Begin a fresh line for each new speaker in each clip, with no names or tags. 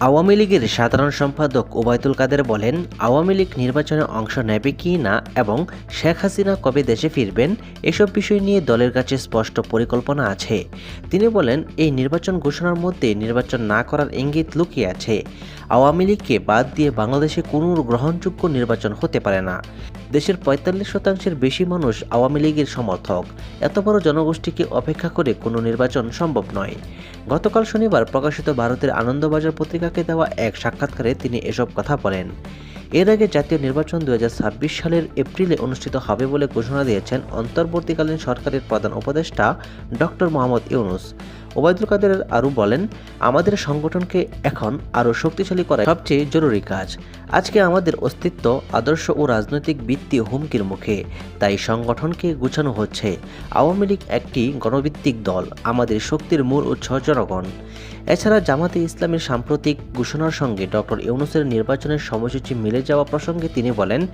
আওয়ামী লীগের সাধারণ সম্পাদক ওবায়দুল কাদের বলেন, আওয়ামী লীগ নির্বাচনে অংশ নেবে কি না এবং শেখ হাসিনা কবে দেশে ফিরবেন, এসব বিষয় নিয়ে দলের কাছে স্পষ্ট পরিকল্পনা আছে। তিনি বলেন, এই নির্বাচন ঘোষণার মধ্যে নির্বাচন না করার ইঙ্গিত লুকিয়ে আছে। আওয়ামী লীগকে বাদ দিয়ে বাংলাদেশে কোনো গ্রহণযোগ্য নির্বাচন হতে পারে না। দেশের পঁয়তাল্লিশ শতাংশের বেশি মানুষ আওয়ামী লীগের সমর্থক। এত বড় জনগোষ্ঠীকে অপেক্ষা করে কোনো নির্বাচন সম্ভব নয়। গতকাল শনিবার প্রকাশিত ভারতের আনন্দবাজার পত্রিকাকে দেওয়া এক সাক্ষাৎকারে তিনি এসব কথা বলেন। এর আগে জাতীয় নির্বাচন দুই হাজার ছাব্বিশ সালের এপ্রিলে অনুষ্ঠিত হবে বলে ঘোষণা দিয়েছেন অন্তর্বর্তীকালীন সরকারের প্রধান উপদেষ্টা ডক্টর মোহাম্মদ ইউনুস। ওবায়দুল কাদের আরও বলেন, আমাদের সংগঠনকে এখন আরও শক্তিশালী করা সবচেয়ে জরুরি কাজ। আজকে আমাদের অস্তিত্ব, আদর্শ ও রাজনৈতিক ভিত্তি হুমকির মুখে। তাই সংগঠনকে গুছানো হচ্ছে। আওয়ামী লীগ একটি গণভিত্তিক দল। আমাদের শক্তির মূল উৎস জনগণ। এছাড়া জামাতে ইসলামের সাম্প্রতিক ঘোষণার সঙ্গে ডক্টর ইউনুসের নির্বাচনের সময়সূচি মিলে যাওয়া প্রসঙ্গে তিনি বলেন,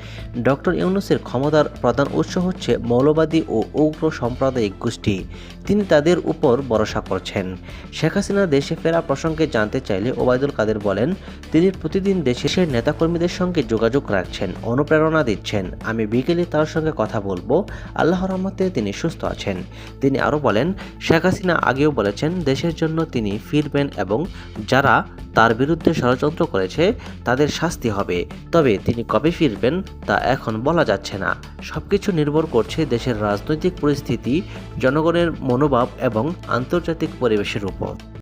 ডক্টর ইউনুসের ক্ষমতার প্রধান উৎস হচ্ছে মৌলবাদী ও উগ্র সাম্প্রদায়িক গোষ্ঠী। তিনি তাদের উপর ভরসা করছেন। শেখ হাসিনা দেশে ফেরা প্রসঙ্গে জানতে চাইলে ওবায়দুল কাদের বলেন, তিনি প্রতিদিন দেশের নেতাকর্মীদের সঙ্গে যোগাযোগ রাখছেন, অনুপ্রেরণা দিচ্ছেন। আমি বিকেলে তার সঙ্গে কথা বলব। আল্লাহ রহমতে তিনি সুস্থ আছেন। তিনি আরও বলেন, শেখ হাসিনা আগেও বলেছেন, দেশের জন্য তিনি ফিরবেন এবং যারা তার বিরুদ্ধে ষড়যন্ত্র করেছে, তাদের শাস্তি হবে। তবে তিনি কবে ফিরবেন তা এখন বলা যাচ্ছে না। সবকিছু নির্ভর করছে দেশের রাজনৈতিক পরিস্থিতি, জনগণের মনোভাব এবং আন্তর্জাতিক পরিবেশের উপর।